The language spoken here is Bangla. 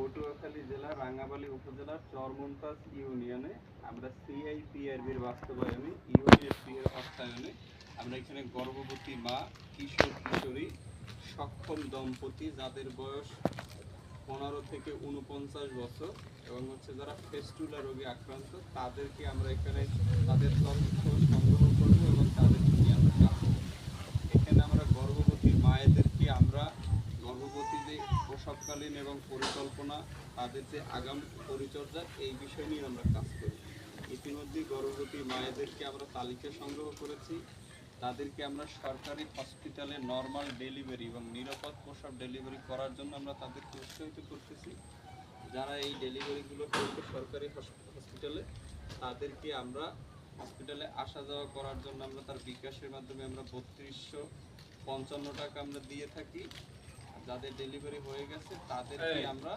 পটুয়াখালী জেলার রাঙ্গাবালী উপজেলার চরমন্তাজ ইউনিয়নে আমরা সিআইপিআরবির বাস্তবায়নে ইউএনএফপি এর অর্থায়নে আমরা এখানে গর্ভবতী মা, কিশোর, কিশোরী, সক্ষম দম্পতি যাদের বয়স পনেরো থেকে উনপঞ্চাশ বছর এবং হচ্ছে যারা ফেস্টুলা রোগে আক্রান্ত, তাদেরকে আমরা এখানে তাদের তথ্য সংগ্রহ করব এবং তাদেরকে নিয়ে আমরা কাজ করব। এখানে আমরা গর্ভবতী মায়েদেরকে আমরা গর্ভবতী যে প্রসবকালীন এবং পরিকল্পনা তাদের যে আগাম পরিচর্যা এই বিষয় নিয়ে আমরা কাজ করি। ইতিমধ্যে গর্ভবতী মায়েদেরকে আমরা তালিকা সংগ্রহ করেছি। তাদেরকে আমরা সরকারি হসপিটালে নর্মাল ডেলিভারি এবং নিরাপদ প্রসব ডেলিভারি করার জন্য আমরা তাদেরকে উৎসাহিত করতেছি। যারা এই ডেলিভারিগুলো করবে সরকারি হসপিটালে, তাদেরকে আমরা হসপিটালে আসা যাওয়া করার জন্য আমরা তার বিকাশের মাধ্যমে আমরা বত্রিশশো পঞ্চান্ন টাকা আমরা দিয়ে থাকি। যাদের ডেলিভারি হয়ে গেছে তাদেরকে আমরা